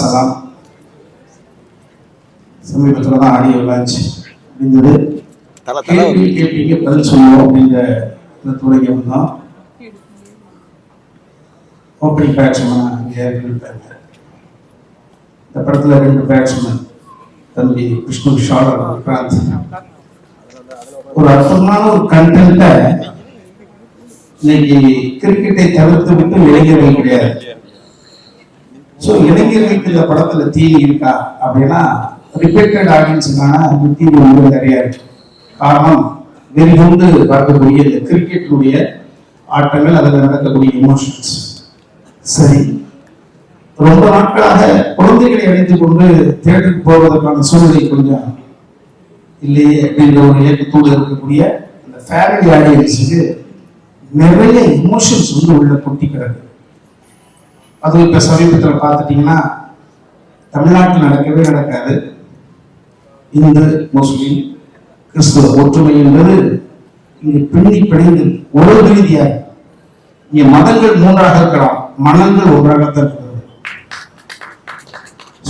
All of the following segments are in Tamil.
சலாம். சமீபத்தில் தான் ஆடியோ லான்ச் முடிந்தது. கேள்வி கேட்டீங்க பதில் சொல்லுவோம் அப்படின்ற தொடங்கி வந்தோம் ஓப்பனிங் பேட்ஸ்மேன் அங்கே இருப்பாங்க இந்த படத்தில் ரெண்டு பேட்ஸ்மேன் தம்பி விஷ்ணு விஷால் விக்ராந்த் ஒரு அற்புதமான ஒரு கண்டென்ட்டை இன்னைக்கு கிரிக்கெட்டை தவிர்த்து விட்டு இளைஞர்கள் கிடையாது. ஸோ இளைஞர்களுக்கு இந்த படத்துல தீனி இருக்கா? அப்படின்னா ரிப்பீட்டட் ஆடியன்ஸுக்கான தீனி வந்து நிறைய இருக்கு. காரணம் வெறிகொண்டு பார்க்கக்கூடிய இந்த கிரிக்கெட்டுடைய ஆட்டங்கள் அதில் நடக்கக்கூடிய எமோஷன்ஸ் சரி. ரொம்ப நாட்களாக குழந்தைகளை அழைத்து கொண்டு தேட்டருக்கு போவதற்கான சூழ்நிலை கொஞ்சம் இல்லையே அப்படின்ற ஒரு இயக்கத்தோடு இருக்கக்கூடிய அந்த ஃபேமிலி ஆடியன்ஸுக்கு நிறைய எமோஷன்ஸ் வந்து உள்ள கொட்டி கிடக்கு. அதுவும் இப்போ சமீபத்தில் பார்த்துட்டிங்கன்னா தமிழ்நாட்டில் நடக்கவே நடக்காது. இந்து முஸ்லீம் கிறிஸ்துவ ஒற்றுமை என்பது இங்கு பின்னி பிணைந்து ஒரு ரீதியாக இங்க மதங்கள் மூன்றாக இருக்கலாம் மனங்கள் ஒன்றாகத்தான் இருக்கிறது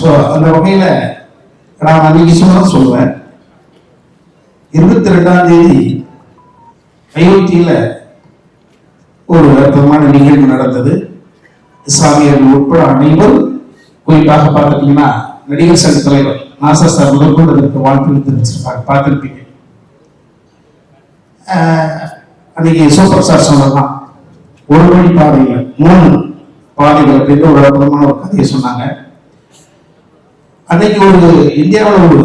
ஸோ அந்த வகையில நான் அன்னைக்கு சொன்னதான் சொல்லுவேன். இருபத்தி ரெண்டாம் தேதி அயோத்தியில் ஒரு அற்புதமான நிகழ்வு நடந்தது. இஸ்லாமியர்கள் உட்பட அனைவரும் குறிப்பாக பார்த்துட்டீங்கன்னா நடிகர் சங்க தலைவர் நாசா சார் முதற்கொண்டு அதற்கு வாழ்த்து தெரிவிச்சிருப்பாங்க பார்த்துருப்பீங்க. ஆஹ் அன்னைக்கு சூப்பர் ஸ்டார் சொன்னதான் ஒரு வழி பாதையில் மூணு பாதைகள் அப்படின்னு ஒரு அற்புதமான ஒரு கதையை சொன்னாங்க. அன்னைக்கு ஒரு இந்தியாவில் ஒரு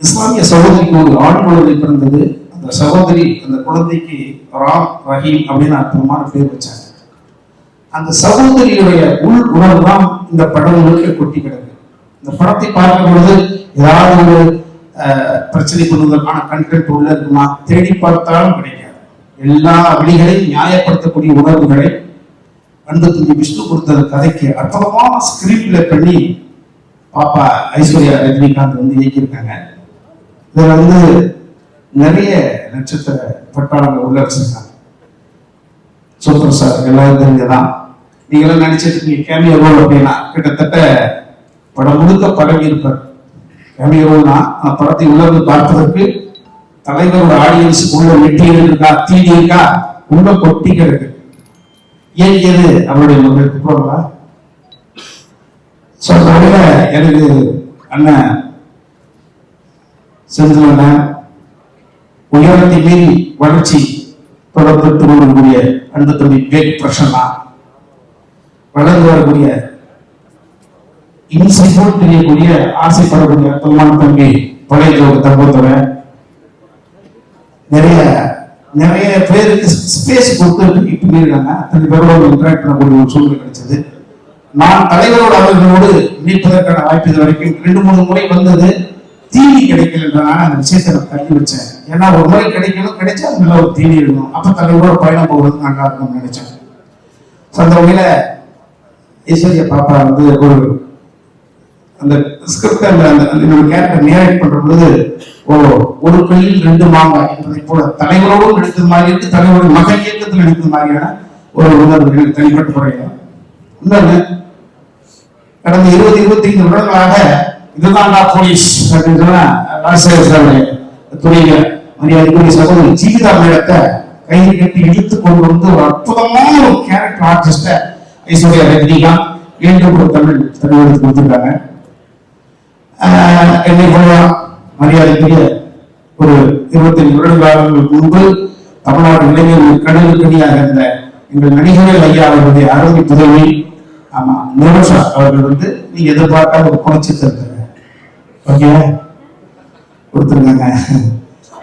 இஸ்லாமிய சகோதரிக்கு ஒரு ஆண் குழந்தை பிறந்தது. அந்த சகோதரி அந்த குழந்தைக்கு ராம் ரஹீம் அப்படின்னு அற்புதமான பேர் வச்சாங்க. அந்த சகோதரியுடைய உள் உணர்வு தான் இந்த படம் முழுக்க கொட்டி கிடக்கு இந்த படத்தை பார்க்கும் பொழுது ஏதாவது ஒரு பிரச்சனை கொள்வதற்கான கண்டென்ட் உள்ள இருக்குமா? தேடி பார்த்தாலும் கிடைக்காது. எல்லா வழிகளையும் நியாயப்படுத்தக்கூடிய உணர்வுகளை அன்பு விஷ்ணு கொடுத்த கதைக்கு அற்புதமான ஸ்கிரிப்ட்ல பண்ணி பாப்பா ஐஸ்வர்யா ரஜினிகாந்த் வந்து இயக்கியிருக்காங்க. இதுல வந்து நிறைய நட்சத்திர பட்டாளங்கள் உள்ள வச்சிருக்காங்க. சூப்பர் சார் எல்லாரும் தெரிஞ்சதான் நீங்களே நினைச்சிட்டு இருக்கீங்க கேமியோ ரோல் அப்படின்னா கிட்டத்தட்ட படம் முழுக்க பரவி இருப்பார். கேமியோ ரோல்னா அந்த படத்தை உணர்ந்து பார்ப்பதற்கு தலைவரோட ஆடியன்ஸுக்கு உள்ள மெட்டீரியல் இருக்கா தீனி இருக்கா உள்ள கொட்டி கிடக்கு இயங்கியது அவருடைய மகளுக்கு போகலாம் ஸோ எனக்கு அண்ணன் செந்திலண்ணன் உயரத்தை மீறி வளர்ச்சி தொடர்ந்து கொள்ளக்கூடிய அன்பு தம்பி விவேக் பிரசன்னா வளர்ந்து வரக்கூடிய இம்சை போல் தெரியக்கூடிய ஆசைப்படக்கூடிய அற்புதமான தம்பி பழைய ஒரு தங்கத்துறை நிறைய நிறைய பேருக்கு ஸ்பேஸ் கொடுத்து இருக்காங்க அத்தனை பேரோட இன்ட்ராக்ட் பண்ணக்கூடிய ஒரு சூழ்நிலை கிடைச்சது. நான் தலைவரோட அவர்களோடு மீட்பதற்கான வாய்ப்பு இது வரைக்கும் ரெண்டு மூணு முறை வந்தது. தீனி கிடைக்கலன்றனால அந்த விஷயத்தை நான் தள்ளி வச்சேன். ஏன்னா ஒரு முறை கிடைக்கணும் கிடைச்சா அது நல்ல ஒரு தீனி இருக்கணும். அப்ப தலைவரோட பயணம் போகிறது நாங்கள் இருக்கும்னு நினைச்சேன். ஸோ அந்த வகையில ஈஸ்வரிய பாப்பா வந்து ஒரு அந்த ஸ்கிரிப்ட் அந்த நம்ம கேரக்டர் நேரேட் பண்ற பொழுது ஓ ஒரு பெண்ணில் ரெண்டு மாங்காய் என்பதை போல தலைவரோடும் நடித்தது மாதிரி இருக்கு தலைவரோட மகன் இயக்கத்தில் நடித்தது மாதிரியான ஒரு உணர்வு எனக்கு தனிப்பட்ட முறையில். இன்னொன்னு கடந்த இருபது இருபத்தி ஐந்து வருடங்களாக இதுதான் நான் போலீஸ் அப்படின்னு சொன்னா ராஜசேகர் துறையில மரியாதைக்குரிய சகோதரி ஜீவிதா மேடத்தை கையில் கட்டி இழுத்து கொண்டு வந்து ஒரு அற்புதமான ஒரு கேரக்டர் ஆர்டிஸ்ட ஐஸ்வர்யா ரஜினிகாந்த் மீண்டும் ஒரு தமிழ் தமிழ் எடுத்து கொடுத்துருக்காங்க. ஆஹ் என்னை போலலாம் மரியாதைக்குரிய ஒரு இருபத்தஞ்சு வருடங்களுக்கு முன்பு தமிழ்நாடு இளைஞர்கள் கடல் கடியாக இருந்த எங்கள் நடிகர்கள் ஐயா அவருடைய அருமை புதவி ஆமா நிரோஷா அவர்கள் வந்து நீங்க எதிர்பார்க்காத ஒரு புணர்ச்சி தருங்க ஓகே? கொடுத்துருந்தாங்க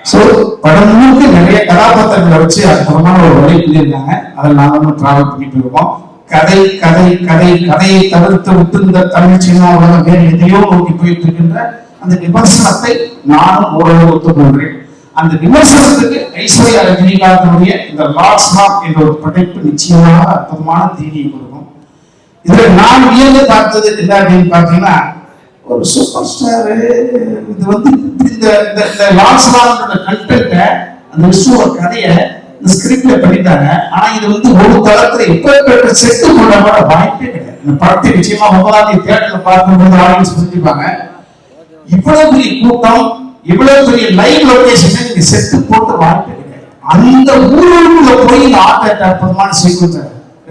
சோ படம் முழுக்க நிறைய கதாபாத்திரங்களை வச்சு அற்புதமான ஒரு வழி பண்ணியிருந்தாங்க அதில் நாங்களும் டிராவல் பண்ணிட்டு இருக்கோம். கதை கதை கதை கதையை தவிர்த்து விட்டு இந்த தமிழ் சினிமா உலகம் வேறு எதையோ நோக்கி போயிட்டு இருக்கின்ற அந்த விமர்சனத்தை நானும் ஓரளவு ஒத்துக்கொள்கிறேன். அந்த விமர்சனத்துக்கு ஐஸ்வர்யா ரஜினிகாந்தனுடைய இந்த லார்ட்ஸ் மார்க் என்ற ஒரு படைப்பு நிச்சயமாக அற்புதமான தீனியை கொடுக்கும். இதுல நான் வியந்து பார்த்தது என்ன அப்படின்னு பார்த்தீங்கன்னா ஒரு சூப்பர் ஸ்டார் இது வந்து இந்த இந்த- இந்த மார்க்கோட கண்டென்ட்டை அந்த விஷ்ணுவோட கதையை ஸ்கிரிப்ட்ல பண்ணிட்டாங்க. ஆனா இது வந்து ஒரு தளத்துல இப்ப செட்டு கொண்ட கூட வாய்ப்பே கிடையாது. இந்த படத்தை நிச்சயமா ஒன்பதாம் தேதி தியேட்டர்ல பார்க்கும்போது ஆடியன்ஸ் புரிஞ்சுப்பாங்க இவ்வளவு பெரிய கூட்டம் இவ்வளவு பெரிய லைவ் லொகேஷன் நீங்க செட்டு போட்டு வாய்ப்பே கிடையாது. அந்த ஊருக்குள்ள போய் இந்த ஆட்ட அற்புதமான சீக்வன்ஸ்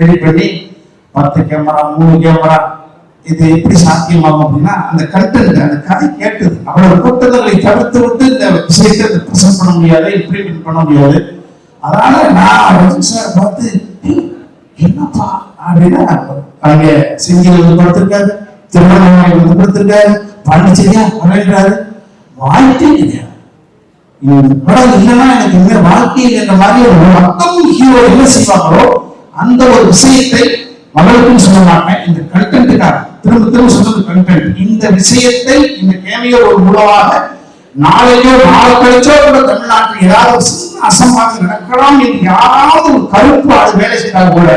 ரெடி பண்ணி பத்து கேமரா மூணு கேமரா இது எப்படி சாத்தியமாகும் அப்படின்னா அந்த கண்டென்ட் அந்த கதை கேட்டது அவ்வளவு கூட்டங்களை தவிர்த்து விட்டு இந்த விஷயத்தை ப்ரெசென்ட் பண்ண முடியாது இம்ப்ளிமெண்ட் பண்ண முடியாது. அதனால நான் ரஜினி சார் பார்த்து என்னப்பா அப்படின்னா அங்க சிங்கில் வந்து திருமணம் திருவண்ணாமலை வந்து கொடுத்துருக்காரு பாண்டிச்சேரியா அப்படின்றாரு வாய்ப்பே கிடையாது படம் இல்லைன்னா எனக்கு இந்த வாழ்க்கையில் இந்த மாதிரி ஒரு மக்கள் ஹீரோ என்ன செய்வாங்களோ அந்த ஒரு விஷயத்தை மகளுக்கும் சொல்ல மாட்டேன். இந்த கண்டென்ட்டுக்காக திரும்ப திரும்ப சொன்னது கண்டென்ட் இந்த விஷயத்தை இந்த கேமியோ ஒரு மூலமாக நாளையோ நாளை கழிச்சோ கூட தமிழ்நாட்டில் ஏதாவது சின்ன அசம்பாவிதம் நடக்கலாம் என்று யாராவது ஒரு கருப்பு அது வேலை செய்தால் கூட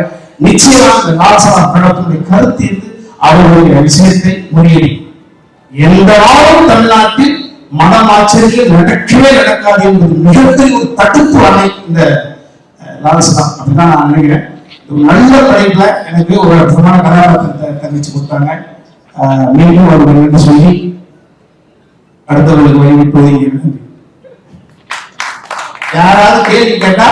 நிச்சயமாக இந்த லாசரா படத்தினுடைய கருத்து என்று அவர்களுடைய விஷயத்தை முறியடிக்கும் எந்த நாளும் தமிழ்நாட்டில் மனமாச்சரியம் நடக்கவே நடக்காது என்பது மிகப்பெரிய ஒரு தடுப்பு அணை இந்த லால்சலாம் அப்படிதான் நான் நினைக்கிறேன். ஒரு நல்ல படைப்புல எனக்கு ஒரு அற்புதமான கதாபாத்திரத்தை தங்கச்சி கொடுத்தாங்க. மீண்டும் ஒரு நன்றி சொல்லி அடுத்தவர்களுக்கு வழி இப்போதைக்கு யாராவது கேள்வி கேட்டா?